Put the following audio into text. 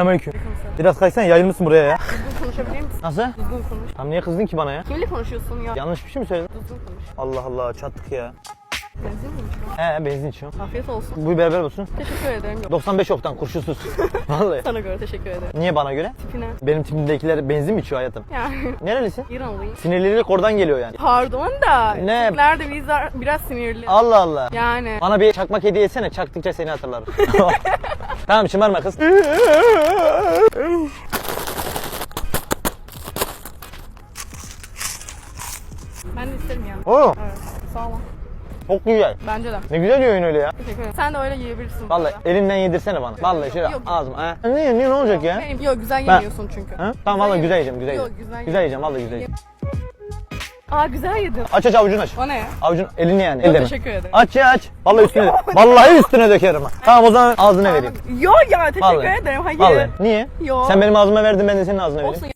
Selamünaleyküm. Biraz kaysana yayılmışsın buraya ya. Düzgün konuşabilir misin? Nasıl? Düzgün konuş. Tam niye kızdın ki bana ya? Kimle konuşuyorsun ya? Yanlış bir şey mi söyledin? Düzgün konuş. Allah Allah çattık ya. Benzin mi içiyorsun? He benzin içiyorum. Afiyet olsun. Bu beraber olsun. Teşekkür ederim. Yok. 95 oktan kurşunsuz. Vallahi. Sana göre teşekkür ederim. Niye bana göre? Tipine. Benim tipimdekiler benzin mi içiyor hayatım? Yani Nerelisin? İranlıyım. Sinirlilik oradan geliyor yani. Pardon da. Ne? Türkler de biz biraz sinirli. Allah Allah. Yani. Bana bir çakmak hediye etsene. Çaktıkça seni hatırlarım. tamam şımarma kız. Ben de isterim. Oo, Evet. Sağ olun. çok güzel. Bence de. Ne güzel yiyorsun öyle ya. Teşekkür ederim. Sen de öyle yiyebilirsin. Vallahi elinden yedirsene bana. Vallahi şöyle Yok. ağzıma. Ha? Niye, niye ne olacak ya? Benim, yok güzel yemiyorsun çünkü. Ha? Tamam vallahi güzel yiyeceğim, güzel Yok, yiyeceğim. güzel Güzel yiyeceğim, vallahi güzel yiyeceğim. Aa güzel yedin. Aç aç avucunu aç. O ne ya? Avucun elini yani. Yok, teşekkür ederim. Aç ya aç. Vallahi üstüne. vallahi üstüne dökerim. ha. Tamam o zaman ağzına vereyim. Yok ya teşekkür Vallahi. ederim. Hayır. Vallahi. Niye? Yok. Sen benim ağzıma verdin ben de senin ağzına vereyim. Olsun